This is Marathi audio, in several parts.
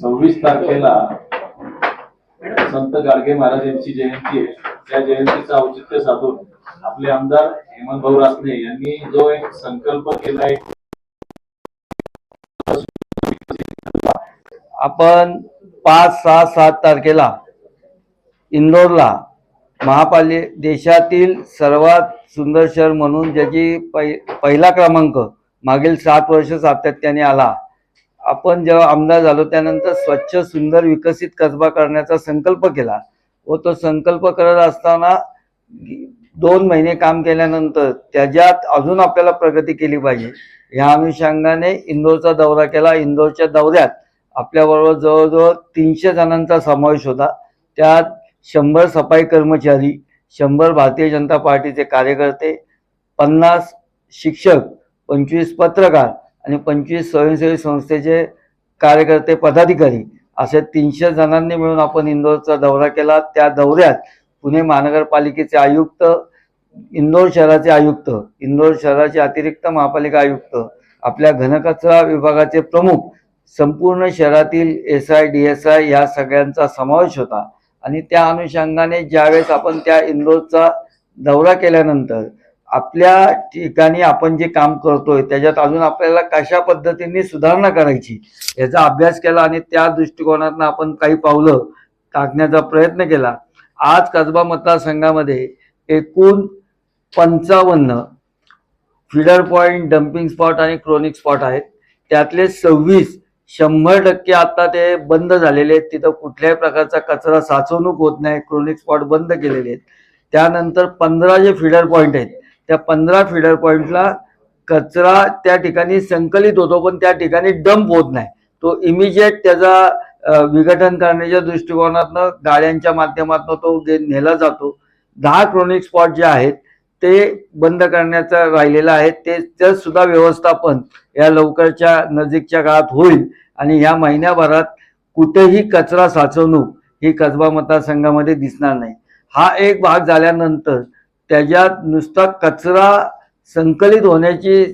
सव्वीस तारखेला संत गाडगे महाराज यांची जयंती आहे. त्या जयंतीचं औचित्य साधून आपले आमदार हेमंत भाऊ रासने यांनी जो एक संकल्प केलाय आपण पाच सहा सात तारखेला इंदोरला महापाले देशातील सर्वात सुंदर शहर म्हणून ज्याची पहिला क्रमांक मागील सात वर्ष सातत्याने आला. आपण जेव्हा आमदार झालो त्यानंतर स्वच्छ सुंदर विकसित कसबा करण्याचा संकल्प केला. व तो संकल्प करत असताना दोन महिने काम केल्यानंतर त्याच्यात अजून आपल्याला प्रगती केली पाहिजे. ह्या अनुषंगाने इंदोरचा दौरा केला. इंदोरच्या दौऱ्यात आपल्याबरोबर जवळजवळ तीनशे जणांचा समावेश होता. त्यात शंभर सफाई कर्मचारी शंभर भारतीय जनता पार्टीचे कार्यकर्ते पन्नास शिक्षक पंचवीस पत्रकार आणि पंचवीस स्वयंसेवी संस्थेचे कार्यकर्ते पदाधिकारी असे तीनशे जणांनी मिळून आपण इंदोरचा दौरा केला. त्या दौऱ्यात पुणे महानगरपालिकेचे आयुक्त इंदोर शहराचे आयुक्त इंदोर शहराचे अतिरिक्त महापालिका आयुक्त आपल्या घनकचरा विभागाचे प्रमुख संपूर्ण शहरातील S I D S I या सगळ्यांचा समावेश होता. आणि त्या अनुषंगाने ज्यावेळेस आपण त्या इंदोरचा दौरा केल्यानंतर आपल्या ठिकाणी आपण जे काम करतोय त्याच्यात अजून आपल्याला कशा पद्धतीने सुधारणा करायची याचा अभ्यास केला आणि त्या दृष्टिकोनातून आपण काही पावलं टाकण्याचा प्रयत्न केला. आज कसबा मतदारसंघामध्ये एकूण पंचावन्न फिडर पॉईंट डम्पिंग स्पॉट आणि क्रोनिक स्पॉट आहेत. त्यातले सव्वीस शंभर टक्के आता ते बंद झालेले आहेत. तिथं कुठल्याही प्रकारचा कचरा साचवणूक होत नाही. क्रोनिक स्पॉट बंद केलेले आहेत. त्यानंतर पंधरा जे फिडर पॉईंट आहेत त्या पंधरा फिडर पॉईंटला कचरा त्या ठिकाणी संकलित होतो पण त्या ठिकाणी डंप होत नाही. तो इमिजिएट त्याचा विघटन करण्याच्या दृष्टिकोनातनं गाड्यांच्या माध्यमातून तो गे- नेला जातो दहा क्रोनिक स्पॉट जे आहेत ते बंद करण्याचं राहिलेलं आहे. ते ते सुद्धा व्यवस्थापन या लवकरच्या नजीकच्या काळात होईल. आणि या महिन्याभरात कुठेही कचरा साचवणूक ही कसबा मतदारसंघामध्ये दिसणार नाही. हा एक भाग झाल्यानंतर त्याच्यात नुसता कचरा संकलित होण्याची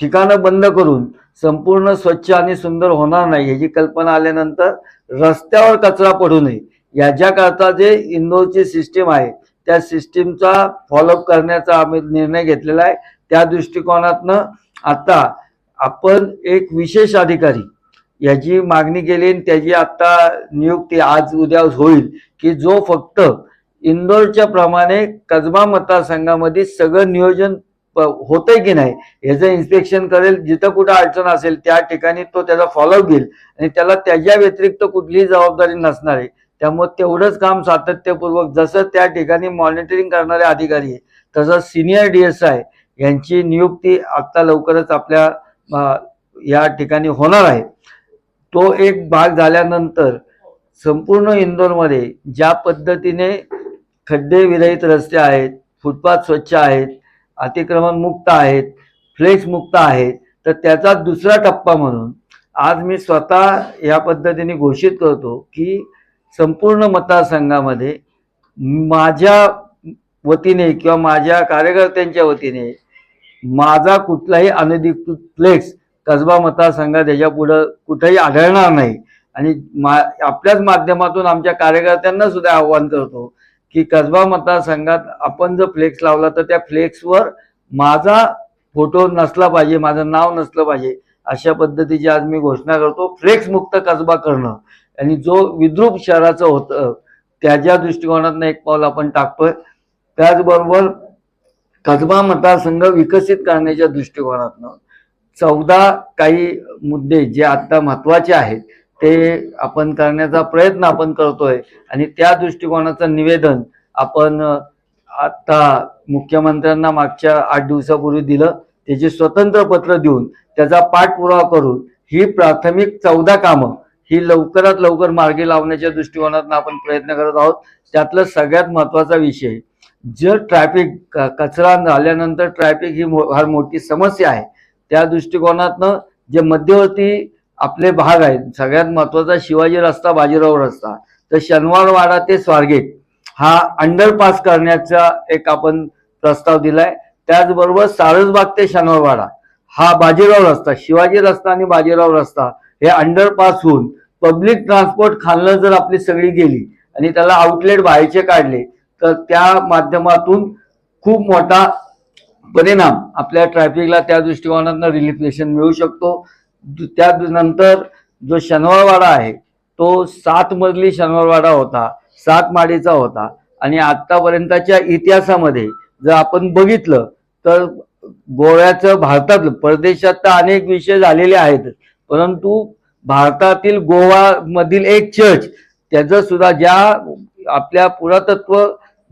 ठिकाणं बंद करून संपूर्ण स्वच्छ आणि सुंदर होणार नाही ह्याची कल्पना आल्यानंतर रस्त्यावर कचरा पडू नये. याच्याकरता जे इंदोरची सिस्टीम आहे त्या सिस्टीमचा फॉलोअप करण्याचा आम्ही निर्णय घेतलेला आहे. त्या दृष्टिकोनातनं आता आपण एक विशेष अधिकारी याची मागणी केली आणि त्याची आता नियुक्ती आज उद्या होईल की जो फक्त इंदोरच्या प्रमाणे कसबा मतदारसंघामध्ये सगळं नियोजन प- होतंय की नाही याचं इन्स्पेक्शन करेल जिथं कुठं अडचण असेल त्या ठिकाणी तो त्याचा फॉलोअप घेईल आणि त्याला त्याच्या व्यतिरिक्त कुठलीही जबाबदारी नसणार आहे. त्यामुळे तेवढंच काम सातत्यपूर्वक जसं त्या ठिकाणी मॉनिटरिंग करणारे अधिकारी आहे तसं सिनियर डी एस आय यांची नियुक्ती आत्ता लवकरच आपल्या या ठिकाणी होणार आहे. तो एक भाग झाल्यानंतर संपूर्ण इंदोरमध्ये ज्या पद्धतीने खड्डे विरहित रस्ते आहेत फुटपाथ स्वच्छ आहेत अतिक्रमण मुक्त आहेत फ्लेक्स मुक्त आहेत तर त्याचा दुसरा टप्पा म्हणून आज मी स्वतः या पद्धतीने घोषित करतो की संपूर्ण मतदारसंघामध्ये माझ्या वतीने किंवा माझ्या कार्यकर्त्यांच्या वतीने माझा कुठलाही अनधिकृत फ्लेक्स कसबा मतदारसंघात याच्या पुढं कुठंही आढळणार नाही. आणि मा आपल्याच माध्यमातून आमच्या कार्यकर्त्यांना सुद्धा आव्हान करतो की कसबा मतदारसंघात आपण जर फ्लेक्स लावला तर त्या फ्लेक्सवर माझा फोटो नसला पाहिजे माझं नाव नसलं पाहिजे अशा पद्धतीची आज मी घोषणा करतो. फ्लेक्स मुक्त कसबा करणं. आणि जो विद्रूप शहराचं होतं त्याच्या दृष्टिकोनातून एक पाऊल आपण टाकतोय. त्याचबरोबर कसबा मतदारसंघ विकसित करण्याच्या दृष्टिकोनातनं चौदा काही मुद्दे जे आता महत्त्वाचे आहेत ते आपण करण्याचा प्रयत्न आपण करतोय. आणि त्या दृष्टिकोनाचं निवेदन आपण आता मुख्यमंत्र्यांना मागच्या आठ दिवसापूर्वी दिलं त्याचे स्वतंत्र पत्र देऊन त्याचा पाठपुरावा करून ही प्राथमिक चौदा कामं ही लवकरात लवकर मार्गी लावण्याच्या दृष्टिकोनातून आपण प्रयत्न करत आहोत. त्यातलं सगळ्यात महत्त्वाचा विषय जर ट्रॅफिक कचरा झाल्यानंतर ट्रॅफिक ही मो- फार मोठी समस्या आहे त्या दृष्टिकोनातनं जे मध्यवर्ती आपले भाग आहेत सगळ्यात महत्त्वाचा शिवाजी रस्ता बाजीराव रस्ता. तर शनिवारवाडा ते स्वारगेट हा अंडरपास करण्याचा एक आपण प्रस्ताव दिलाय. त्याचबरोबर सारसबाग ते शनिवारवाडा हा बाजीराव रस्ता शिवाजी रस्ता आणि बाजीराव रस्ता हे अंडरपास होऊन पब्लिक ट्रान्सपोर्ट खालनं जर आपली सगळी गेली आणि त्याला आउटलेट बाहेरचे काढले तर त्या माध्यमातून खूप मोठा परिणाम आपल्या ट्रॅफिकला त्या दृष्टिकोनातून रिलिफिकेशन मिळू शकतो. दु- त्या नंतर जो शनिवारवाडा आहे तो सात मजली शनिवारवाडा होता. सात माळीचा होता. आणि आतापर्यंतच्या इतिहासामध्ये जर आपण बघितलं तर गोव्याचं भारतात परदेशात तर अनेक विषय झालेले आहेत. परंतु भारतातील गोवा मधील एक चर्च त्याचं सुद्धा ज्या आपल्या पुरातत्व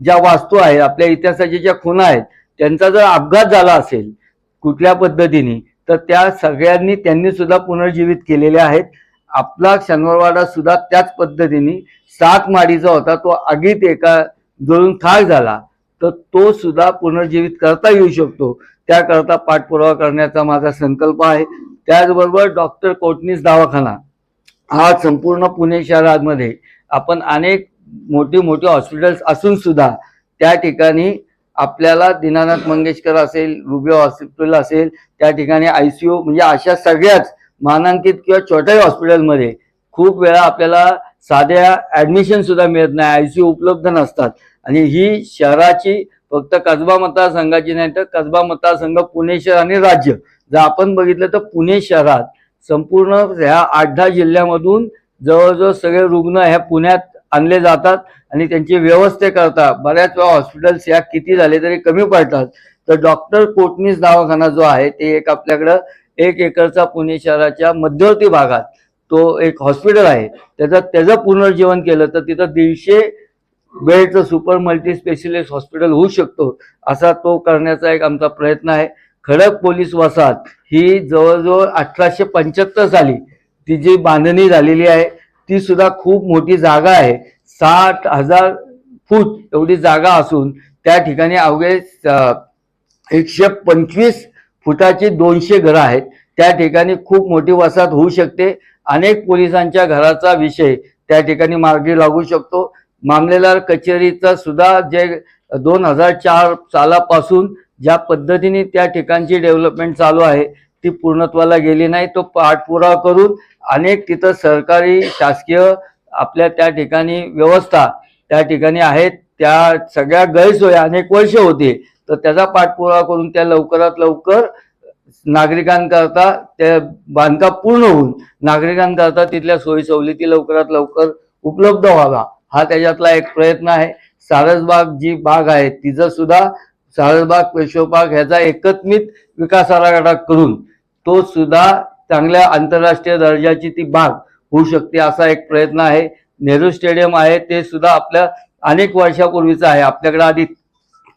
ज्या वास्तू आहेत आपल्या इतिहासाच्या ज्या खुणा आहेत त्यांचा जर अपघात झाला असेल कुठल्या पद्धतीने तर त्या सगळ्यांनी त्यांनी सुद्धा पुनर्जीवित केलेल्या आहेत. आपला शनिवारवाडा सुद्धा त्याच पद्धतीने सात माडीचा होता तो आगीत एका जळून खाक झाला तर तो सुद्धा पुनर्जीवित करता येऊ शकतो. त्याकरता पाठपुरावा करण्याचा माझा संकल्प आहे. त्याचबरोबर डॉक्टर कोटणीस दवाखाना हा संपूर्ण पुणे शहरामध्ये आपण अनेक मोठी मोठी हॉस्पिटल्स असून सुद्धा त्या ठिकाणी आपल्याला दीनानाथ मंगेशकर असेल रुबिया हॉस्पिटल असेल त्या ठिकाणी आयसीयू म्हणजे अशा सगळ्याच मानांकित किंवा छोट्याही हॉस्पिटलमध्ये खूप वेळा आपल्याला साध्या ऍडमिशन सुद्धा मिळत नाही आय सी उपलब्ध नसतात. आणि ही शहराची फक्त कसबा मतदारसंघाची नाही तर कसबा मतदारसंघ पुणे शहर आणि राज्य. जर आपण बघितलं तर पुणे शहरात संपूर्ण ह्या आठ दहा जिल्ह्यामधून जवळजवळ सगळे रुग्ण ह्या पुण्यात आणले जातात आणि त्यांची व्यवस्थेकरता बऱ्याच वेळा हॉस्पिटल्स ह्या किती झाले तरी कमी पडतात. तर डॉक्टर कोटणीस दवाखाना जो आहे ते एक आपल्याकडं एक एकरचा पुणे शहराच्या मध्यवर्ती भागात तो एक हॉस्पिटल आहे. त्याचं त्याचं पुनर्जीवन केलं तर तिथं दीडशे बेडचं सुपर मल्टी स्पेशलिस्ट हॉस्पिटल होऊ शकतो असा तो करण्याचा एक आमचा प्रयत्न आहे. खडक पोलीस वसाहत ही जवळजवळ अठराशे पंच्याहत्तर साली ती जी बांधणी झालेली आहे ती सुद्धा खूप मोठी जागा आहे. साठ हजार फूट एवढी जागा असून त्या ठिकाणी अवघे एकशे पंचवीस फुटाची दोनशे घरं आहेत. त्या ठिकाणी खूप मोठी वसाहत होऊ शकते. अनेक पोलिसांच्या घराचा विषय त्या ठिकाणी मार्गी लागू शकतो. मामलेदार कचेरीचा सुद्धा जे दोन हजार चार सालापासून ज्या पद्धतीने त्या ठिकाणची डेव्हलपमेंट चालू आहे ती पूर्णत्वाला गेली नाही. तो पाठपुरावा करून अनेक तिथं सरकारी शासकीय आपल्या त्या ठिकाणी व्यवस्था त्या ठिकाणी आहेत. त्या सगळ्या गैरसोय अनेक वर्ष होते. तर त्याचा पाठपुरावा करून त्या लवकरात लवकर नागरिकांकरता त्या बांधकाम पूर्ण होऊन नागरिकांकरता तिथल्या सोयी सवलती लवकरात लवकर उपलब्ध व्हावा. हा त्याच्यातला एक प्रयत्न आहे. सारसबाग जी बाग आहे तिचा सुद्धा सारसबाग पेशोबाग ह्याचा एकत्मित विकास आराखडा करून तो सुद्धा चांगल्या आंतरराष्ट्रीय दर्जाची ती बाग होऊ शकते असा एक प्रयत्न आहे. नेहरू स्टेडियम आहे ते सुद्धा आपल्या अनेक वर्षापूर्वीचं आहे. आपल्याकडे आधी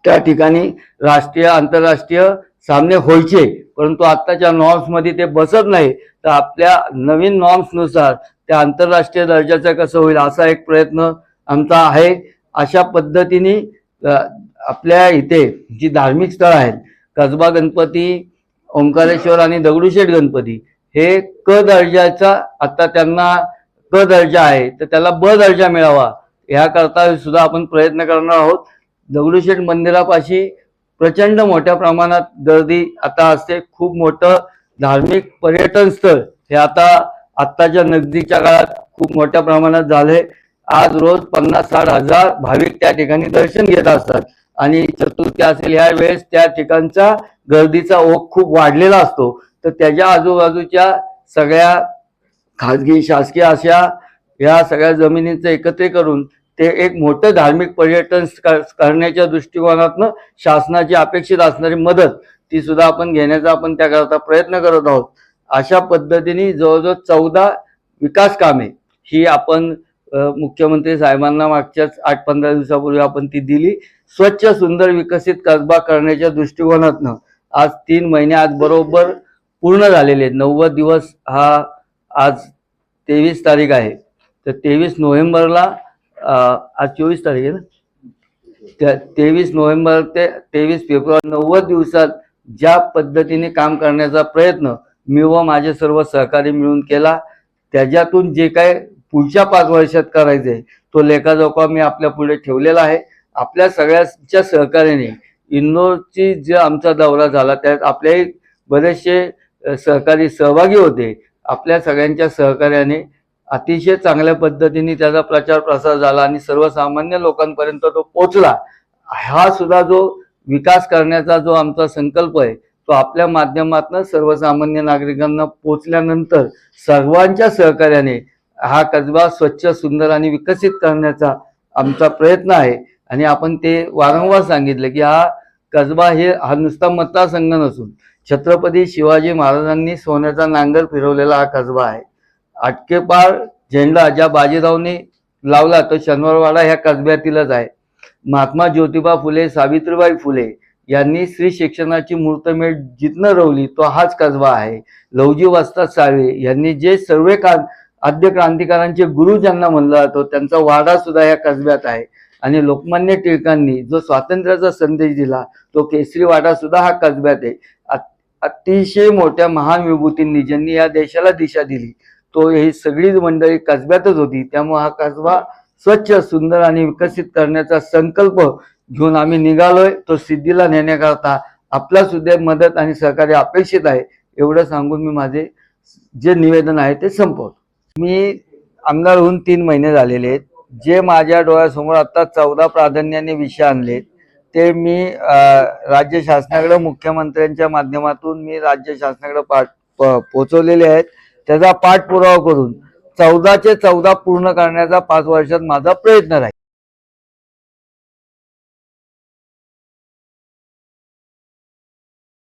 त्या ठिकाणी राष्ट्रीय आंतरराष्ट्रीय सामने व्हायचे. परंतु आत्ताच्या नॉर्म्समध्ये ते बसत नाही. तर आपल्या नवीन नॉर्म्सनुसार त्या आंतरराष्ट्रीय दर्जाचं कसं होईल असा एक प्रयत्न आमचा आहे. अशा पद्धतीने आपल्या इथे जी धार्मिक स्थळं आहेत कसबा गणपती ओंकारेश्वर आणि दगडूशेठ गणपती हे क दर्जाचा आता त्यांना क दर्जा आहे तर त्याला ब दर्जा मिळावा याकरता सुद्धा आपण प्रयत्न करणार आहोत. दगडूशेठ मंदिरापाशी प्रचंड मोठ्या प्रमाणात गर्दी आता असते. खूप मोठं धार्मिक पर्यटन स्थळ हे आता आत्ताच्या नगदीच्या काळात खूप मोठ्या प्रमाणात झाले. आज रोज पन्नास साठ हजार भाविक त्या ठिकाणी दर्शन घेत असतात. आणि चतुर्थी असेल ह्या वेळेस त्या ठिकाणचा गर्दीचा ओघ खूप वाढलेला असतो. तर त्याच्या आजूबाजूच्या सगळ्या खाजगी शासकीय अशा या सगळ्या जमिनींचं एकत्रित करून ते एक मोठं धार्मिक पर्यटन करण्याच्या दृष्टिकोनातनं शासनाची अपेक्षित असणारी मदत ती सुद्धा आपण घेण्याचा आपण त्याकरता प्रयत्न करत आहोत. अशा पद्धतीने जवळजवळ चौदा विकास कामे ही आपण मुख्यमंत्री साहेबांना मागच्याच आठ पंधरा दिवसापूर्वी आपण ती दिली. स्वच्छ सुंदर विकसित कसबा करण्याच्या दृष्टिकोनातनं आज तीन महिने आज बरोबर पूर्ण झालेले आहेत. नव्वद दिवस हा आज तेवीस तारीख आहे. तर तेवीस नोव्हेंबरला आज चोवीस तारीख आहे ना? त्या तेवीस नोव्हेंबर ते तेवीस फेब्रुवारी नव्वद दिवसात ज्या पद्धतीने काम करण्याचा प्रयत्न मी व माझे सर्व सहकारी मिळून केला त्याच्यातून जे काय पुढच्या पाच वर्षात करायचंय तो लेखाजोखा मी आपल्या पुढे ठेवलेला आहे. आपल्या सगळ्याच्या सहकार्याने इंदोरची जे आमचा दौरा झाला त्यात आपल्याही बरेचसे सहकारी सहभागी होते. आपल्या सगळ्यांच्या सहकार्याने अतिशय चांगल्या पद्धतीने त्याचा प्रचार प्रसार झाला आणि सर्वसामान्य लोकांपर्यंत तो पोचला हा सुद्धा जो विकास करण्याचा जो आमचा संकल्प आहे तो आपल्या माध्यमातून सर्वसामान्य नागरिकांना पोचल्यानंतर सर्वांच्या सहकार्याने हा कसबा स्वच्छ सुंदर आणि विकसित करण्याचा आमचा प्रयत्न आहे. आणि आपण ते वारंवार सांगितलं की हा कसबा हे हा नुसता मतदारसंघ नसून छत्रपती शिवाजी महाराजांनी सोन्याचा नांगर फिरवलेला हा कसबा आहे. आटकेपार झेंडा ज्या बाजीरावने लावला तो शनिवारवाडा ह्या कसब्यातीलच आहे. महात्मा ज्योतिबा फुले सावित्रीबाई फुले यांनी स्त्री शिक्षणाची मूर्तमेढ जिथनं रवली तो हाच कसबा आहे. लवजी वस्ताद साळवे यांनी जे सर्व आद्य क्रांतिकारांचे गुरु ज्यांना म्हणलं जातो त्यांचा वाडा सुद्धा या कसब्यात आहे. आणि लोकमान्य टिळकांनी जो स्वातंत्र्याचा संदेश दिला तो केसरी वाडा सुद्धा हा कसब्यात आहे. अतिशय मोठ्या महान विभूतींनी ज्यांनी या देशाला दिशा दिली तो ही सगळीच मंडळी कसब्यातच होती. त्यामुळे हा कसबा स्वच्छ सुंदर आणि विकसित करण्याचा संकल्प घेऊन आम्ही निघालोय. तो सिद्धीला नेण्याकरता आपला सुद्धा मदत आणि सहकार्य अपेक्षित आहे. एवढं सांगून मी माझे जे निवेदन आहे ते संपवतो. मी आमदार होऊन तीन महिने झालेले आहेत. जे माझ्या डोळ्यासमोर आता चौदा प्राधान्याने विषय आणलेत ते मी राज्य शासनाकडे मुख्यमंत्र्यांच्या माध्यमातून मी राज्य शासनाकडे पाठ पोचवलेले पोहोचवलेले आहेत. त्याचा पाठपुरावा करून चौदाचे चौदा पूर्ण करण्याचा पाच वर्षात माझा प्रयत्न राहील.